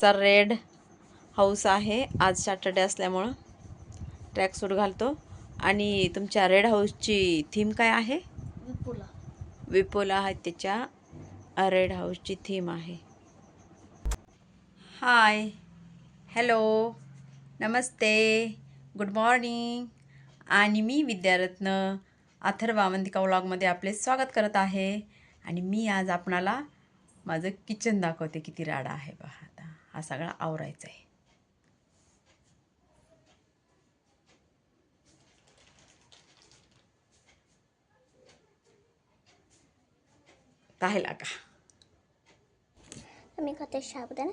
त्याचा red house आहे. आज सॅटर्डे असल्यामुळं ट्रॅक सूट घालतो. आणि तुमच्या रेड हाऊसची थीम काय आहे? विपुला. विपोला आहे त्याच्या. रेड हाऊसची थीम आहे. हाय हॅलो नमस्ते. गुड मॉर्निंग आणि मी विद्यारत्न अथर्व अवंतिका व्लॉगमध्ये आपले स्वागत करत आहे. आणि मी आज आपणाला माझं किचन दाखवते. किती राडा आहे पहा हा सगळा आवरायचा आहे. पाहिला का? मी खाते साबुदाणा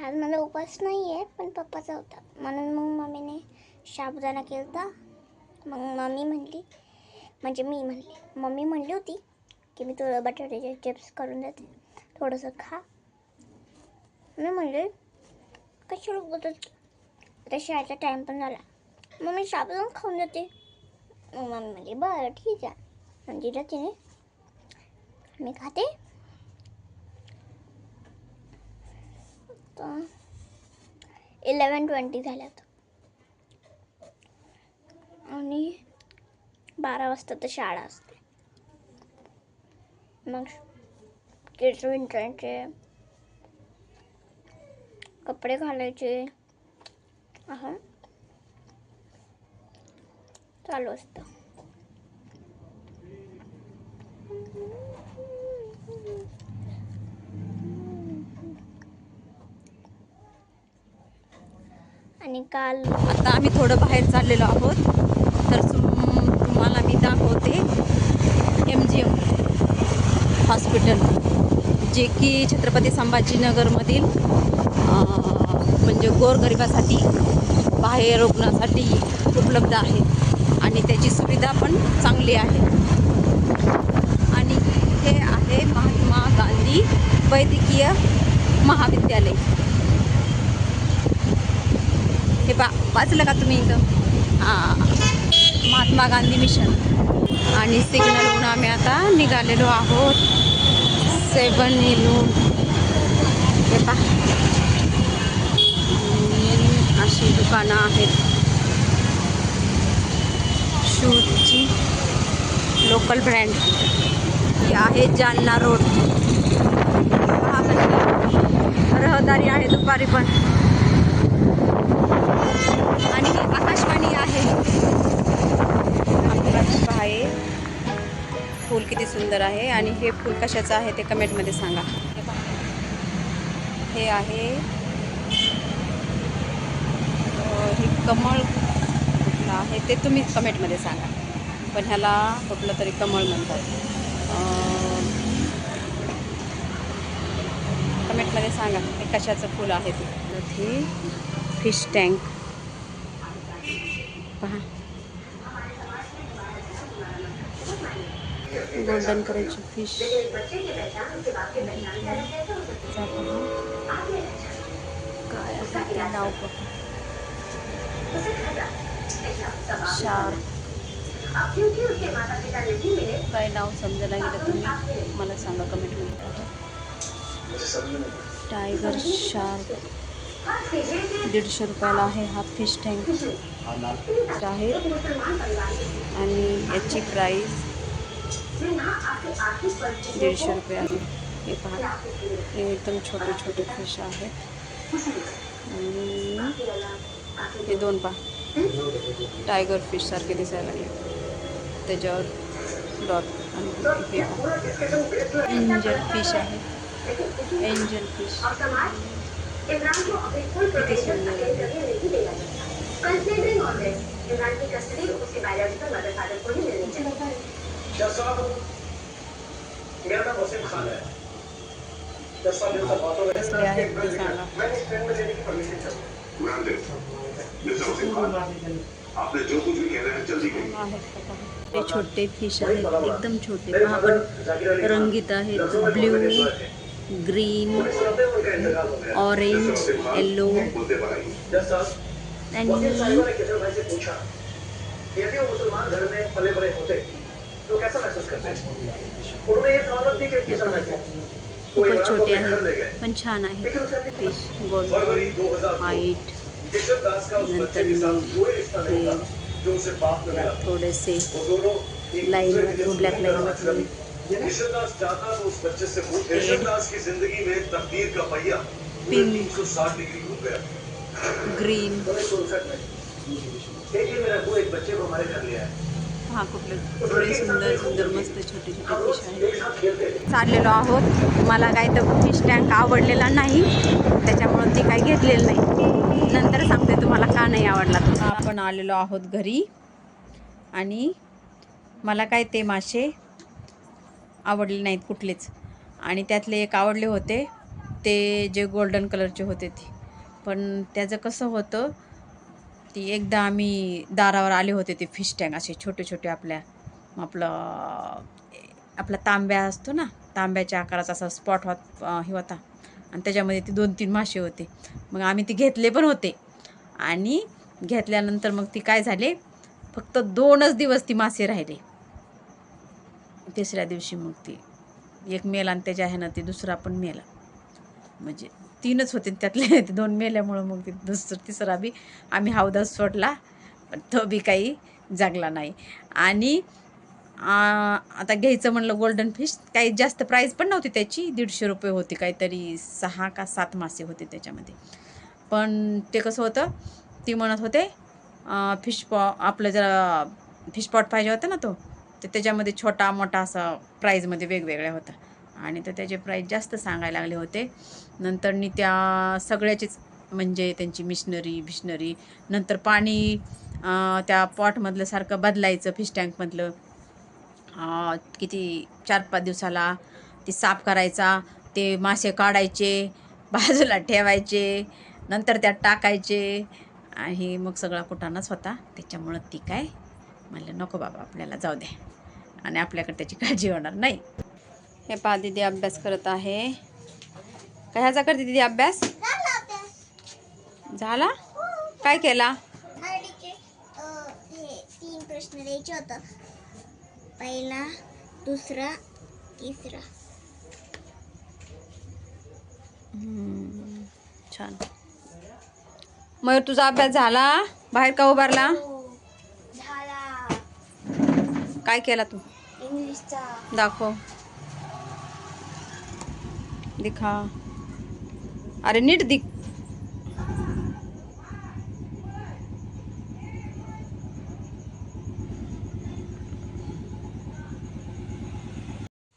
आज मला उपास नाही आहे पण पप्पाचा होता. म्हणून मग मम्मीने साबुदाणा केला मग मम्मी म्हणली म्हणजे मी म्हणली मम्मी म्हणली होती की मी तुला बटाट्याचे चिप्स करून देते. थोडंसं खा. मी म्हणले कशी लोक आता शाळेचा टाईम पण झाला. मग मी साबुदाणा खाऊन जाते. मग मम्मी म्हणजे बरं ठीक आहे. आणि दिलं तिने मी खाते. इलेवन ट्वेंटी झाल्यात आणि बारा वाजता तर शाळा असते. मग किड्स विंचायचे कपडे घालायचे हा चालू असतं आणि काल आता आम्ही थोडं बाहेर चाललेलो आहोत. तर तुम्हाला मी दाखवते. हॉस्पिटल जे की छत्रपती संभाजीनगरमधील म्हणजे गोरगरिबासाठी बाहेर रुग्णासाठी उपलब्ध आहे. आणि त्याची सुविधा पण चांगली आहे. आणि हे आहे महात्मा गांधी वैद्यकीय महाविद्यालय. हे बा वाचलं का तुम्ही इथं? महात्मा गांधी मिशन. आणि सिग्नलहून आम्ही आता निघालेलो आहोत. सेवन इलून हे पा अशी दुकानं आहेत शूजची लोकल ब्रँड ही आहे जालना रोड रहदारी आहे दुपारी पण आणि आकाशवाणी आहे आपला आहे फूल किती सुंदर आहे आणि हे फूल कशाचं आहे ते कमेंटमध्ये सांगा. हे आहे हे कमळ कुठलं आहे ते तुम्ही कमेंटमध्ये सांगा. पण ह्याला कुठलं तरी कमळ म्हणतात. कमेंटमध्ये सांगा हे कशाचं फूल आहे ते. फिश टँक पहा. गोल्डन करायची फिश काय नाव शार्क काय नाव समजायला गेलं तुम्ही? मला सांगा कमेंटमध्ये टायगर शार्क दीडशे रुपयाला आहे हा फिश टँक आहे. आणि याची प्राईस दीडशे रुपये आहे हे पहा हे? एकदम छोटे छोटे फ़िश आहेत आणि हे दोन पहा टायगर फ़िश सारखे दिसायला लागले त्याच्यावर डॉट आणि हे। एंजल फ़िश आहे एंजल फ़िश किती सुंदर आहे क्या साहब मेरा नाम वसीम खान है। दस साल तक बातों ते मैंने इस ट्रेन में लेने की परमिशन चाहिए आपने जो कुछ भी कहना है जल्दी करिए आहेत का पहा. ते छोटे फ़िश आहेत एकदम छोटे। पहा पण रंगीत आहेत ब्ल्यू ग्रीन ऑरेंज येलो पर यदि वो मुसलमान घर में पले बड़े होते तो कैसा महसूस करते हैं? उन्होंने ये सहमत नहीं ऊपर छोटे हैं। पण छान फ़िश गोल से लाइन ब्लैक लाइन में ग्रीन एक एक बच्चे को हमारे घर लिया है हा कुठले सुंदर सुंदर मस्त छोटे छोटे फिश आहेत. चाललेलो आहोत. मला काय तर फिश टँक आवडलेला नाही. त्याच्यामुळं ती काही घेतलेलं नाही. नंतर सांगते तुम्हाला का नाही आवडला आपण आलेलो आहोत घरी. आणि मला काय ते मासे आवडले नाहीत कुठलेच. आणि त्यातले एक आवडले होते. ते जे गोल्डन कलरचे होते ते. पण त्याचं कसं होतं ती एकदा आम्ही दारावर आले होते ते फिश टँक असे छोटे छोटे आपल्या आपलं आपला तांब्या असतो ना तांब्याच्या आकाराचा असा स्पॉट होत हे होता. आणि त्याच्यामध्ये ते दोन तीन मासे होते. मग आम्ही ते घेतले पण होते. आणि घेतल्यानंतर मग ती काय झाले फक्त दोनच दिवस ती मासे राहिले. तिसऱ्या दिवशी मग ती एक मेला आणि त्याच्या ह्यानं ते दुसरा पण मेला. म्हणजे तीनच होते त्यातले. ते दोन मेल्यामुळं मग ते दुसरं तिसरा बी आम्ही हौदात सोडला. पण तो बी काही जागला नाही. आणि आता घ्यायचं म्हणलं गोल्डन फिश काही जास्त प्राईज पण नव्हती त्याची. दीडशे रुपये होती काहीतरी सहा का सात मासे होते त्याच्यामध्ये. पण ते कसं होतं ती म्हणत होते फिश पॉ आपलं जरा फिश पॉट पाहिजे होता ना तो तर त्याच्यामध्ये छोटा मोठा असा प्राईजमध्ये वेगवेगळ्या होता आणि तर त्याचे प्राईज जास्त सांगायला लागले होते. नंतरनी त्या सगळ्याचीच म्हणजे त्यांची मिशनरी भिशनरी नंतर पाणी त्या पॉटमधलं सारखं बदलायचं फिश टँकमधलं किती चार पाच दिवसाला ती साफ करायचा ते मासे काढायचे बाजूला ठेवायचे नंतर त्यात टाकायचे आणि मग सगळा कुटाणाच होता त्याच्यामुळं ती काय? म्हणलं नको बाबा आपल्याला जाऊ द्या आणि आपल्याकडे त्याची काळजी होणार नाही. हे पहा दिदी अभ्यास करत आहे. कशाचा करते दिदी अभ्यास. झाला काय केला? हे तीन प्रश्न द्यायचे होतं. पहिला दुसरा तिसरा. छान. मयूर तुझा अभ्यास झाला? बाहेर का उभारला? हो झाला. काय केला तू? इंग्लिशचा दाखव. दिखा. अरे नीट दिख.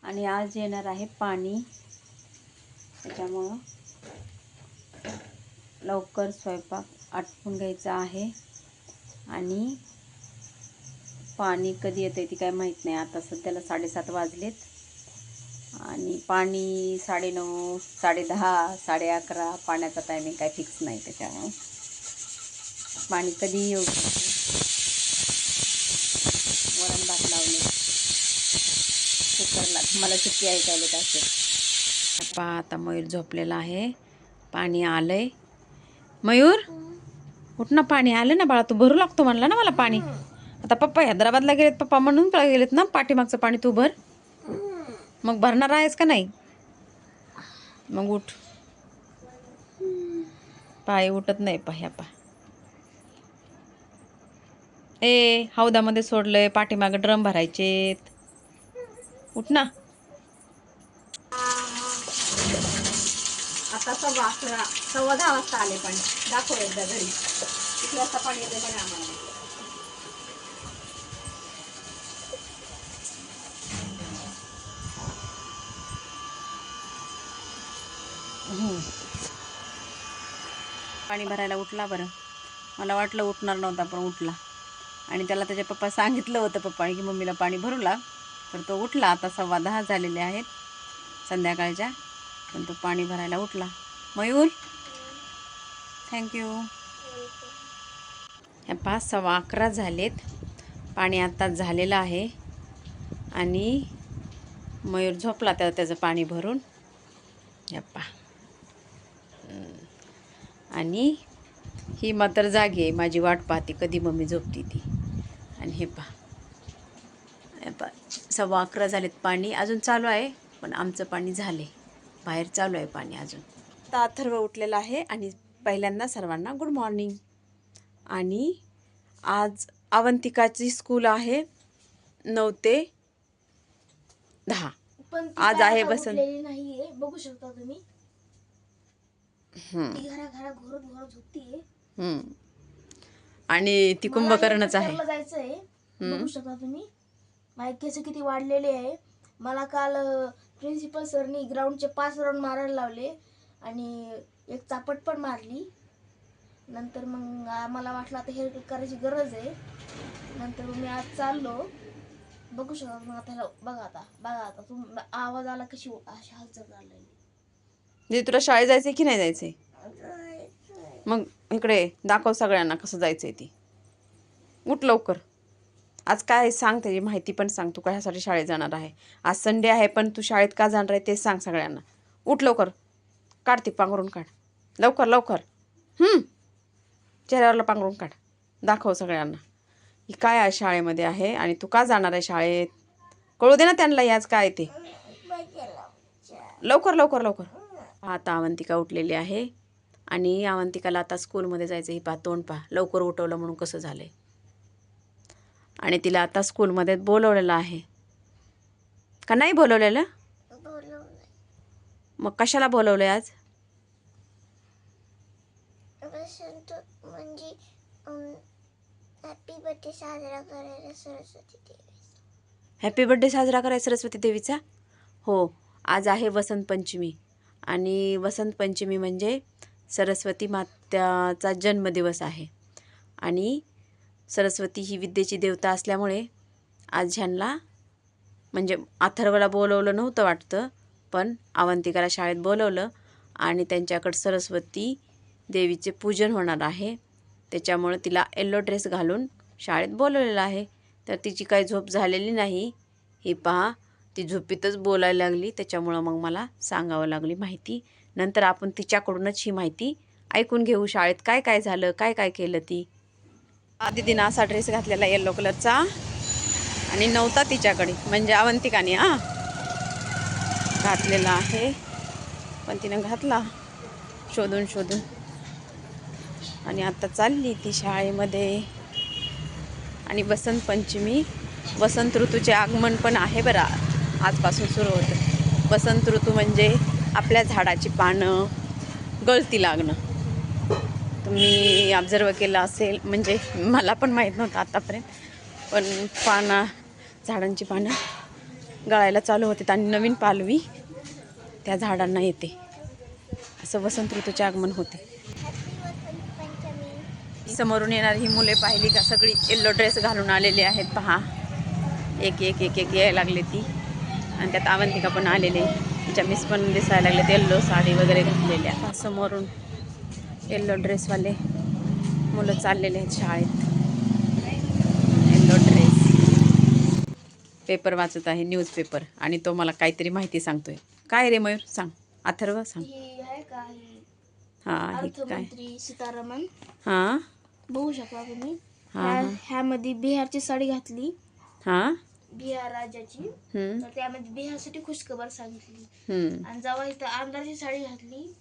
आणि आज येणार आहे पाणी. त्याच्यामुळं लवकर स्वयंपाक आटपून घ्यायचा आहे. आणि पाणी कधी येतं ती काय माहीत नाही. आता सध्याला साडेसात वाजलेत. आणि पाणी साडेनऊ साडेदहा साडे अकरा पाण्याचा टायमिंग काय फिक्स नाही त्याच्यामुळं. पाणी कधीही येऊ शकते? वरण भात लावले. कुकरला. मला सुट्टी ऐकायला येत असेल पहा आता मयूर झोपलेला आहे. पाणी आलंय. मयूर? उठ ना पाणी आलं ना बाळा. तू भरू लागतो म्हणला ना मला पाणी. आता पप्पा हैदराबादला गेलेत पप्पा म्हणून गेलेत ना? पाठीमागचं पाणी तू भर. मग भरणार आहेस का नाही? मग उठ. पाय उठत नाही पाह्या पा. ए हौदामध्ये सोडलंय पाठीमागं ड्रम भरायचेत. उठ ना. आता सव्वा अकरा सव्वा दहा वाजता आले पाणी. दाखव एकदा घरी. किती वाजता पाणी येते पण आम्हाला. पाणी भरायला उठला बरं. मला वाटलं उठणार नव्हता पण उठला. आणि त्याला त्याच्या पप्पा सांगितलं होतं पप्पाने की मम्मीला पाणी भरू लाग. तर तो उठला. आता सव्वा दहा झालेले आहेत संध्याकाळच्या पण तो पाणी भरायला उठला. मयूर थँक्यू ह्या पाच सव्वा अकरा झालेत. पाणी आत्ताच झालेलं आहे. आणि मयूर झोपला त्या त्याचं पाणी भरून. यप्पा आणि ही मात्र जागी आहे. माझी वाट पाहते कधी मम्मी झोपती ती. आणि हे पहा. प- सव्वा अकरा झालेत पाणी. अजून चालू आहे पण आमचं पाणी झाले बाहेर चालू आहे पाणी अजून. आता अथर्व उठलेला आहे आणि पहिल्यांदा सर्वांना गुड मॉर्निंग आणि आज अवंतिकाची स्कूल आहे नऊ ते दहा. आज आहे आता नाहीये. बघू शकता तुम्ही. ती घरा घरा घोरत घोरत झोपतीये. हम्म. आणि ती कुंभकर्णच आहे. जायचंय. बघू शकता तुम्ही. माझे केस किती वाढलेले आहे. मला काल प्रिन्सिपल सरनी ग्राउंडचे पाच राऊंड मारायला लावले. आणि एक चापट पण मारली. नंतर मग मला वाटलं आता हेअर कट करायची गरज आहे. नंतर मी आज चाललो. बघू शकता मग आता बघा आता बघा आता. तुम आवाज आला कशी अशी हालचाल चाललेली दीदी तुला शाळेत जायचंय की नाही जायचंय? मग इकडे दाखव सगळ्यांना कसं जायचंय ती. उठ लवकर. आज काय आहे सांग त्याची माहिती पण सांग तू कशासाठी शाळेत जाणार आहे? आज संडे आहे पण तू शाळेत का जाणार आहे ते सांग सगळ्यांना. उठ लवकर. काढ ती पांघरून काढ. लवकर लवकर. चेहऱ्यावरला पांघरून काढ. दाखव सगळ्यांना. ही काय आहे शाळेमध्ये आहे आणि तू का जाणार आहे शाळेत? कळू दे ना त्यांना आज काय आहे ते. लवकर लवकर लवकर. आता अवंतिका उठलेली आहे. आणि अवंतिकाला आता स्कूलमध्ये जायचं ही पहा तोंड पहा. लवकर उठवलं म्हणून कसं झालंय. आणि तिला आता स्कूलमध्ये बोलवलेलं आहे. का नाही बोलवलेलं? मग कशाला बोलवलंय आज? म्हणजे हॅपी बर्थडे साजरा करायला सरस्वती देवी हॅपी साजरा करायचा सरस्वती देवीचा? हो. आज आहे वसंत पंचमी आणि वसंत पंचमी म्हणजे सरस्वती मात्याचा जन्मदिवस आहे. आणि सरस्वती ही विद्येची देवता असल्यामुळे आज ह्यांना म्हणजे अथर्वला बोलवलं नव्हतं वाटतं पण अवंतिकाला शाळेत बोलवलं आणि त्यांच्याकडं सरस्वती देवीचे पूजन होणार आहे. त्याच्यामुळं तिला येल्लो ड्रेस घालून शाळेत बोलवलेलं आहे. तर तिची काही झोप झालेली नाही. ही पहा ती झोपीतच बोलायला लागली. त्याच्यामुळं मग मला सांगावं लागली माहिती. नंतर आपण तिच्याकडूनच ही माहिती ऐकून घेऊ शाळेत. काय काय झालं? काय काय केलं ती? आदितीनं असा ड्रेस घातलेला येल्लो कलरचा आणि नव्हता तिच्याकडे. म्हणजे अवंतिकाने हा. घातलेला आहे. पण तिनं घातला. शोधून शोधून. आणि आता चालली ती शाळेमध्ये. आणि वसंत पंचमी वसंत ऋतूचे आगमन पण आहे बरं. आजपासून सुरू होतं. वसंत ऋतू म्हणजे आपल्या झाडाची पानं गळती लागणं. तुम्ही ऑब्झर्व केलं असेल म्हणजे मला पण माहीत नव्हतं आत्तापर्यंत पण पानं झाडांची पानं गळायला चालू होते आणि नवीन पालवी त्या झाडांना येते. असं वसंत ऋतूचे आगमन होते. समोरून येणारी ही मुले पाहिली का सगळी येल्लो ड्रेस घालून आलेली आहेत. पहा. एक एक एक एक यायला लागले ती. आणि त्यात अवंतिका पण आलेले. तिच्या मिस पण दिसायला लागले येल्लो साडी वगैरे घातलेल्या. समोरून येल्लो ड्रेसवाले मुलं चाललेले आहेत शाळेत. येल्लो ड्रेस पेपर वाचत आहे न्यूज पेपर आणि तो मला काहीतरी माहिती सांगतोय. काय रे मयूर? सांग. अथर्व सांग. ही काय? सीतारामन. हां? बघू शकता तुम्ही. हा, ह्या- हा. ह्यामध्ये बिहारची साडी घातली. हां? बिहार हम्म, तर त्यामध्ये बिहारसाठी खुशखबर सांगितली. हम्म. आणि जेव्हा इथं आंध्राची साडी घातली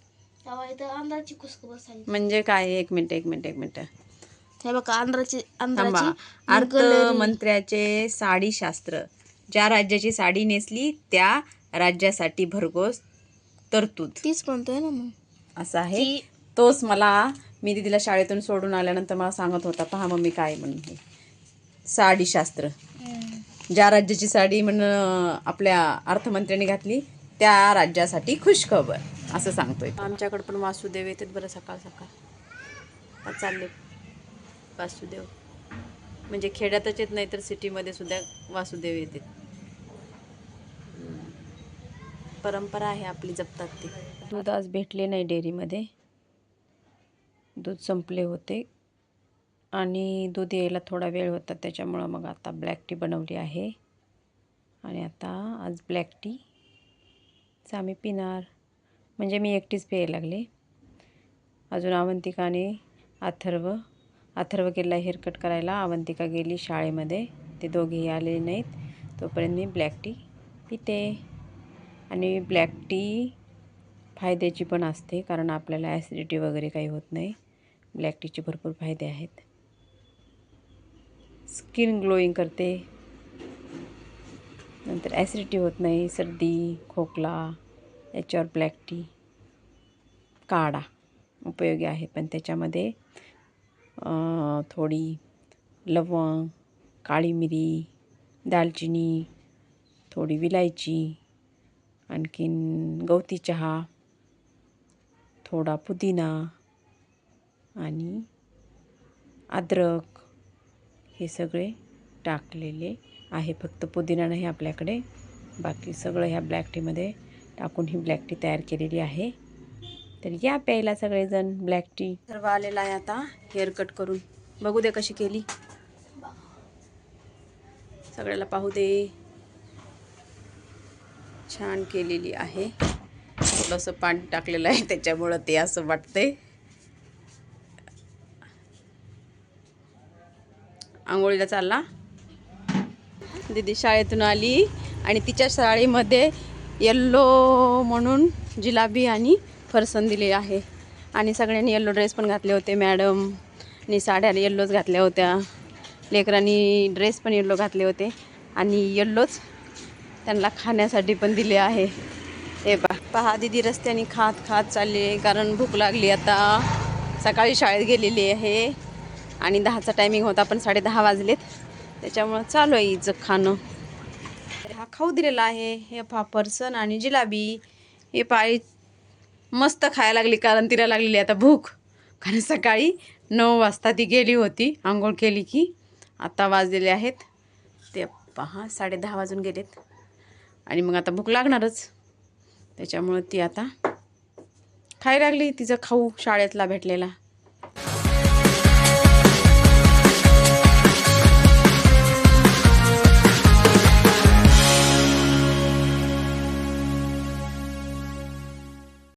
तेव्हा इथं आंध्राची खुशखबर सांगितली. म्हणजे काय? एक मिनिट एक मिनिट एक मिनिट. हे बघा आंध्राची थांबा. अर्थमंत्र्याचे साडीशास्त्र ज्या राज्याची साडी नेसली त्या राज्यासाठी भरघोस तरतूद. तीच म्हणतोय ना मग. असं आहे. तोच मला मी दिदीला शाळेतून सोडून आल्यानंतर मला सांगत होता पहा मम्मी काय म्हणून हे. साडीशास्त्र ज्या राज्याची साडी म्हण आपल्या अर्थमंत्र्यांनी घातली त्या राज्यासाठी खुशखबर असं सांगतोय. आमच्याकडे पण वासुदेव येतात बरं सकाळ सकाळ. चालले वासुदेव. म्हणजे खेड्यातच येत नाही तर सिटीमध्ये सुद्धा वासुदेव येतात. परंपरा आहे आपली जपतात ते. दूध आज भेटले नाही डेअरीमध्ये. दूध संपले होते. आणि दूध यायला थोडा वेळ होता त्याच्यामुळं मग आता ब्लॅक टी बनवली आहे. आणि आता आज ब्लॅक टीच आम्ही पिणार. म्हणजे मी एकटीच प्यायला लागले. अजून अवंतिकाने अथर्व अथर्व गेला हेअरकट करायला. अवंतिका गेली शाळेमध्ये. ते दोघेही आलेले नाहीत. तोपर्यंत मी ब्लॅक टी पिते. आणि ब्लॅक टी फायद्याची पण असते कारण आपल्याला ॲसिडिटी वगैरे काही होत नाही. ब्लॅक टीचे भरपूर फायदे आहेत. स्किन ग्लोईंग करते. नंतर ॲसिडिटी होत नाही सर्दी खोकला याच्यावर ब्लॅक टी काढा. उपयोगी आहे पण त्याच्यामध्ये थोडी लवंग काळी मिरी दालचिनी थोडी विलायची आणखीन गवती चहा थोडा पुदिना आणि अद्रक. हे सगळे टाकलेले आहे. फक्त पुदिना नाही आपल्याकडे बाकी सगळं ह्या ब्लॅक टीमध्ये टाकून ही ब्लॅक टी तयार केलेली आहे. तर या प्यायला सगळेजण ब्लॅक टी सर्व आलेला आहे आता हेअर कट करून. बघू दे कशी केली. सगळ्याला पाहू दे. छान केलेली आहे. थोडंसं पाणी टाकलेलं आहे त्याच्यामुळं ते असं वाटतंय. आंघोळीला चालला. दीदी शाळेतून आली आणि तिच्या शाळेमध्ये येल्लो म्हणून जिलाबी आणि फरसन दिले आहे. आणि सगळ्यांनी येल्लो ड्रेस पण घातले होते मॅडम आणि साड्या येल्लोच घातल्या होत्या. लेकरांनी ड्रेस पण येल्लो घातले होते. आणि येल्लोच त्यांना खाण्यासाठी पण दिले आहे. हे पा पहा दिदी रस्त्याने खात खात चालली आहे कारण भूक लागली आता. सकाळी शाळेत गेलेली आहे. आणि दहाचा टायमिंग होता पण साडेदहा वाजलेत. त्याच्यामुळं चालू आहे इचं खाणं. हा खाऊ दिलेला आहे हे फाफरसन आणि जिलाबी. हे पाळी मस्त खायला लागली कारण तिला लागलेली आता भूक. कारण सकाळी नऊ वाजता ती गेली होती आंघोळ केली की. आता वाजलेले आहेत. ते पहा साडेदहा वाजून गेलेत. आणि मग आता भूक लागणारच. त्याच्यामुळं ती आता खायला लागली तिचं खाऊ शाळेतला भेटलेला.